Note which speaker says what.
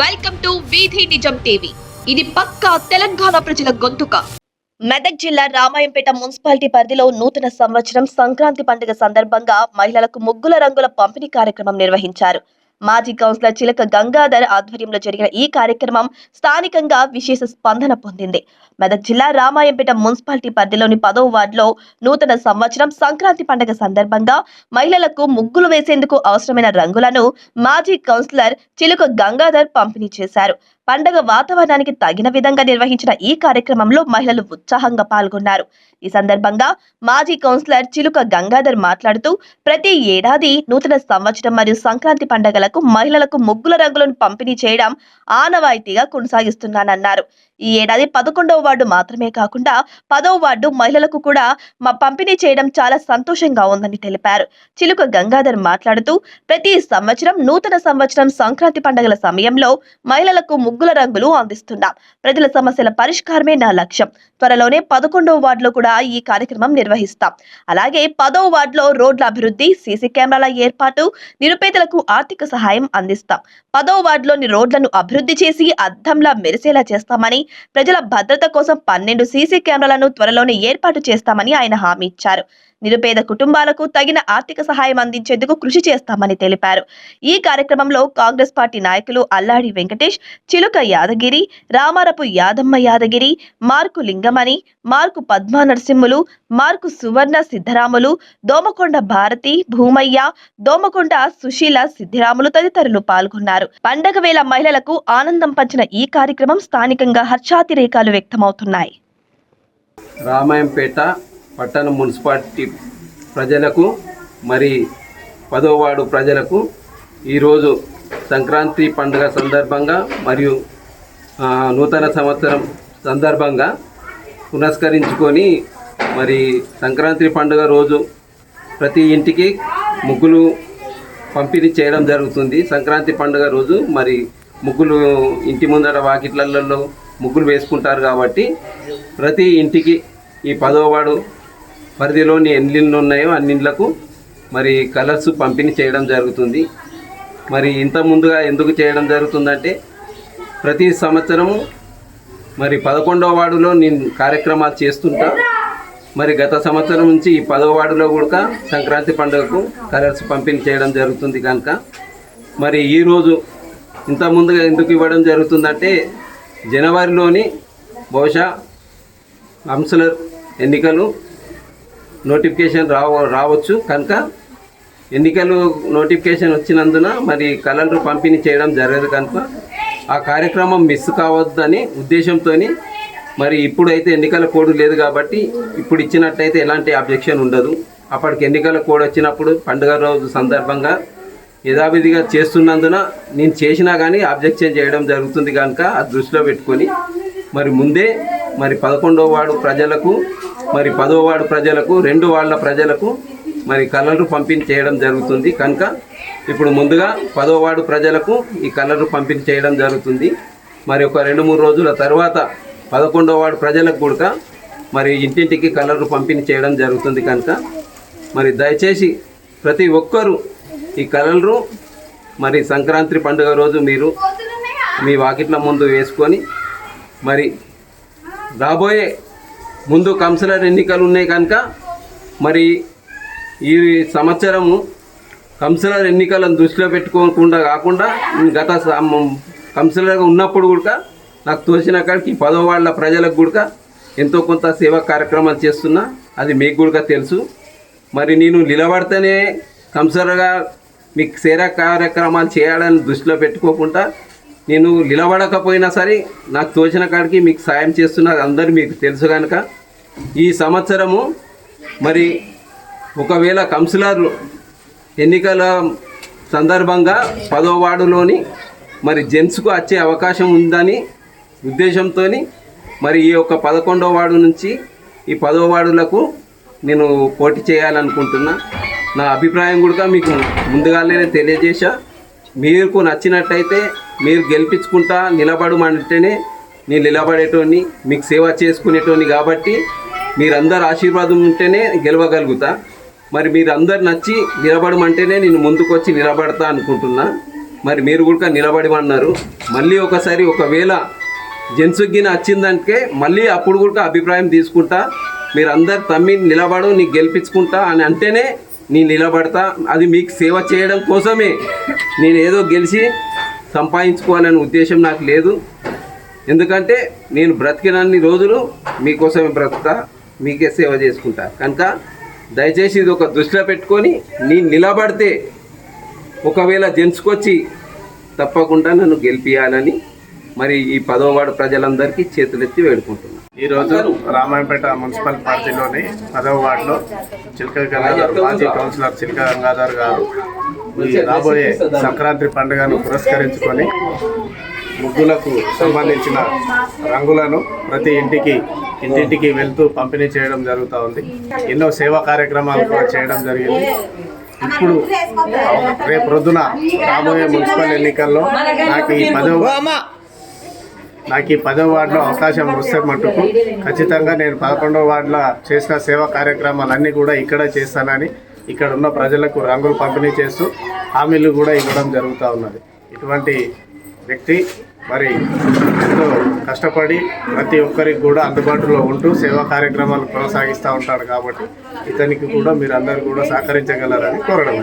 Speaker 1: Welcome to వీధి నిజం TV. ఇది పక్కా తెలంగాణ ప్రజల గొంతుక. మెదక్ జిల్లా రామాయంపేట మున్సిపాలిటీ పరిధిలో నూతన సంవత్సరం సంక్రాంతి పండుగ సందర్భంగా మహిళలకు ముగ్గుల రంగుల పంపిణీ కార్యక్రమం నిర్వహించారు. మాజీ కౌన్సిలర్ చిలక గంగాధర్ ఆధ్వర్యంలో జరిగిన ఈ కార్యక్రమం స్థానికంగా విశేష స్పందన పొందింది. మెదక్ జిల్లా రామాయంపేట మున్సిపాలిటీ పరిధిలోని పదో వార్డులో నూతన సంవత్సరం సంక్రాంతి పండుగ సందర్భంగా మహిళలకు ముగ్గులు వేసేందుకు అవసరమైన రంగులను మాజీ కౌన్సిలర్ చిలుక గంగాధర్ పంపిణీ చేశారు. పండగ వాతావరణానికి తగిన విధంగా నిర్వహించిన ఈ కార్యక్రమంలో మహిళలు ఉత్సాహంగా పాల్గొన్నారు. ఈ సందర్భంగా మాజీ కౌన్సిలర్ చిలుక గంగాధర్ మాట్లాడుతూ ప్రతి ఏడాది నూతన సంవత్సరం మరియు సంక్రాంతి పండగలకు మహిళలకు ముగ్గుల రంగులను పంపిణీ చేయడం ఆనవాయితీగా కొనసాగిస్తున్నానన్నారు. ఈ ఏడాది పదకొండవ వార్డు మాత్రమే కాకుండా పదవ వార్డు మహిళలకు కూడా మా పంపిణీ చేయడం చాలా సంతోషంగా ఉందని తెలిపారు. చిలుక గంగాధర్ మాట్లాడుతూ ప్రతి సంవత్సరం నూతన సంవత్సరం సంక్రాంతి పండుగల సమయంలో మహిళలకు ముగ్గుల రంగులు అందిస్తున్నాం. ప్రజల సమస్యల పరిష్కారమే నా లక్ష్యం. త్వరలోనే పదకొండవ వార్డులో కూడా ఈ కార్యక్రమం నిర్వహిస్తాం. అలాగే పదవ వార్డులో రోడ్ల అభివృద్ధి సీసీ కెమెరాల ఏర్పాటు నిరుపేదలకు ఆర్థిక సహాయం అందిస్తాం. పదవ వార్డులోని రోడ్లను అభివృద్ధి చేసి అద్దంలా మెరిసేలా చేస్తామని ప్రజల భద్రత కోసం పన్నెండు సీసీ కెమెరాలను త్వరలోనే ఏర్పాటు చేస్తామని ఆయన హామీ ఇచ్చారు. నిరుపేద కుటుంబాలకు తగిన ఆర్థిక సహాయం అందించేందుకు కృషి చేస్తామని తెలిపారు. ఈ కార్యక్రమంలో కాంగ్రెస్ పార్టీ నాయకులు అల్లాడి వెంకటేష్ చిలుక యాదగిరి రామారపు యాదమ్మ యాదగిరి మార్కు లింగమణి మార్కు పద్మా నరసింహులు మార్కు సువర్ణ సిద్ధరాములు దోమకొండ భారతి భూమయ్య దోమకొండ సుశీల సిద్ధిరాములు తదితరులు పాల్గొన్నారు. పండగ వేళ మహిళలకు ఆనందం పంచిన ఈ కార్యక్రమం స్థానికంగా హర్షాతిరేకాలు వ్యక్తమవుతున్నాయి.
Speaker 2: రామాయంపేట పట్టణ మున్సిపాలిటీ ప్రజలకు మరి పదోవాడు ప్రజలకు ఈరోజు సంక్రాంతి పండుగ సందర్భంగా మరియు నూతన సంవత్సరం సందర్భంగా పునస్కరించుకొని మరి సంక్రాంతి పండుగ రోజు ప్రతి ఇంటికి ముగ్గులు పంపిణీ చేయడం జరుగుతుంది. సంక్రాంతి పండుగ రోజు మరి ముగ్గులు ఇంటి ముందర వాకిట్లలో ముగ్గులు వేసుకుంటారు కాబట్టి ప్రతి ఇంటికి ఈ పదోవాడు పరిధిలోని ఎన్ని ఇళ్ళు ఉన్నాయో అన్నింట్లకు మరి కలర్స్ పంపిణీ చేయడం జరుగుతుంది. మరి ఇంత ముందుగా ఎందుకు చేయడం జరుగుతుందంటే ప్రతి సంవత్సరము మరి పదకొండవ వార్డులో నేను కార్యక్రమాలు చేస్తుంటా. మరి గత సంవత్సరం నుంచి ఈ పదవ వార్డులో కూడా సంక్రాంతి పండుగకు కలర్స్ పంపిణీ చేయడం జరుగుతుంది కనుక. మరి ఈరోజు ఇంత ముందుగా ఎందుకు ఇవ్వడం జరుగుతుందంటే జనవరిలోని బహుశా కౌన్సిలర్ ఎన్నికలు నోటిఫికేషన్ రావ రావచ్చు. కనుక ఎన్నికలు నోటిఫికేషన్ వచ్చినందున మరి కలర్లు పంపిణీ చేయడం జరగదు కనుక ఆ కార్యక్రమం మిస్ కావద్దని ఉద్దేశంతో మరి ఇప్పుడైతే ఎన్నికల కోడ్ లేదు కాబట్టి ఇప్పుడు ఇచ్చినట్టయితే ఎలాంటి అబ్జెక్షన్ ఉండదు. అప్పటికి ఎన్నికల కోడ్ వచ్చినప్పుడు పండుగ రోజు సందర్భంగా యథావిధిగా చేస్తున్నందున నేను చేసినా కానీ అబ్జెక్షన్ చేయడం జరుగుతుంది కనుక అది దృష్టిలో పెట్టుకొని మరి ముందే మరి పదకొండవ వాడు ప్రజలకు మరి పదవ ప్రజలకు రెండు వాళ్ళ ప్రజలకు మరి కలర్లు పంపిణీ చేయడం జరుగుతుంది. కనుక ఇప్పుడు ముందుగా పదోవాడు వార్డు ప్రజలకు ఈ కలర్లు పంపిణీ చేయడం జరుగుతుంది. మరి ఒక రెండు మూడు రోజుల తర్వాత పదకొండవ వాడు ప్రజలకు కూడా మరి ఇంటింటికి కలర్లు పంపిణీ చేయడం జరుగుతుంది కనుక. మరి దయచేసి ప్రతి ఒక్కరూ ఈ కలర్లు మరి సంక్రాంతి పండుగ రోజు మీరు మీ వాకిట్ల ముందు వేసుకొని మరి రాబోయే ముందు కౌన్సిలర్ ఎన్నికలు ఉన్నాయి కనుక మరి ఈ సంవత్సరము కౌన్సిలర్ ఎన్నికలను దృష్టిలో పెట్టుకోకుండా కాకుండా గత కౌన్సిలర్గా ఉన్నప్పుడు కూడా నాకు తోచిన కాడికి పదో వాళ్ళ ప్రజలకు కూడా ఎంతో కొంత సేవా కార్యక్రమాలు చేస్తున్నా అది మీకు కూడా తెలుసు. మరి నేను నిలబడితేనే కౌన్సిలర్గా మీకు సేవా కార్యక్రమాలు చేయాలని దృష్టిలో పెట్టుకోకుండా నేను నిలబడకపోయినా సరే నాకు తోచిన కాడికి మీకు సాయం చేస్తున్న అందరూ మీకు తెలుసు కనుక ఈ సంవత్సరము మరి ఒకవేళ కౌన్సిలర్లు ఎన్నికల సందర్భంగా పదో వార్డులోని మరి జెంట్స్కు వచ్చే అవకాశం ఉందని ఉద్దేశంతో మరి ఈ యొక్క పదకొండో వార్డు నుంచి ఈ పదో వార్డులకు నేను పోటీ చేయాలనుకుంటున్నా. నా అభిప్రాయం కూడా మీకు ముందుగానే తెలియజేశా. మీకు నచ్చినట్టయితే మీరు గెలిపించుకుంటా నిలబడమంటేనే నేను నిలబడేటోని మీకు సేవ చేసుకునేటోని కాబట్టి మీరందరు ఆశీర్వాదం ఉంటేనే గెలవగలుగుతా. మరి మీరు అందరు నచ్చి నిలబడమంటేనే నేను ముందుకు వచ్చి నిలబడతా అనుకుంటున్నా. మరి మీరు కూడా నిలబడమన్నారు. మళ్ళీ ఒకసారి ఒకవేళ జెన్సుగ్గిన వచ్చిందంటే మళ్ళీ అప్పుడు కూడా అభిప్రాయం తీసుకుంటా. మీరు అందరు తమ్మి నిలబడు నీకు గెలిపించుకుంటా అని అంటేనే నేను నిలబడతా. అది మీకు సేవ చేయడం కోసమే. నేను ఏదో గెలిచి సంపాదించుకోవాలనే ఉద్దేశం నాకు లేదు. ఎందుకంటే నేను బ్రతికినన్ని రోజులు మీకోసమే బ్రతుకుతా మీకే సేవ చేసుకుంటా. కనుక దయచేసి ఇది ఒక దృష్టిలో పెట్టుకొని నేను నిలబడితే ఒకవేళ జెంట్స్కొచ్చి తప్పకుండా నన్ను గెలిపియాలని మరి ఈ పదో వార్డు ప్రజలందరికీ చేతులెత్తి వేడుకుంటున్నాను
Speaker 3: ఈరోజు రామాయంపేట మున్సిపల్ పార్టీలోని పదవ వార్డులో చిలక గంగాధర్ మాజీ కౌన్సిలర్ చిలక గంగాధర్ గారు ఈ రాబోయే సంక్రాంతి పండుగను పురస్కరించుకొని ముగ్గులకు సంబంధించిన రంగులను ప్రతి ఇంటికి ఇంటింటికి వెళ్తూ పంపిణీ చేయడం జరుగుతూ ఉంది. ఎన్నో సేవా కార్యక్రమాలు కూడా చేయడం జరిగింది. ఇప్పుడు రేపు రొద్దున రాబోయే మున్సిపల్ ఎన్నికల్లో నాకు ఈ పదవ నాకు ఈ పదో వార్డులో అవకాశం వస్తే మటుకు ఖచ్చితంగా నేను పదకొండవ వార్డులో చేసిన సేవా కార్యక్రమాలన్నీ కూడా ఇక్కడ చేస్తానని ఇక్కడ ఉన్న ప్రజలకు రంగులు పంపిణీ చేస్తూ హామీలు కూడా ఇవ్వడం జరుగుతూ ఉన్నది. ఇటువంటి వ్యక్తి మరి ఎంతో కష్టపడి ప్రతి ఒక్కరికి కూడా అందుబాటులో ఉంటూ సేవా కార్యక్రమాలు కొనసాగిస్తూ ఉంటాడు కాబట్టి ఇతనికి కూడా మీరు అందరూ కూడా సహకరించగలరని కోరడం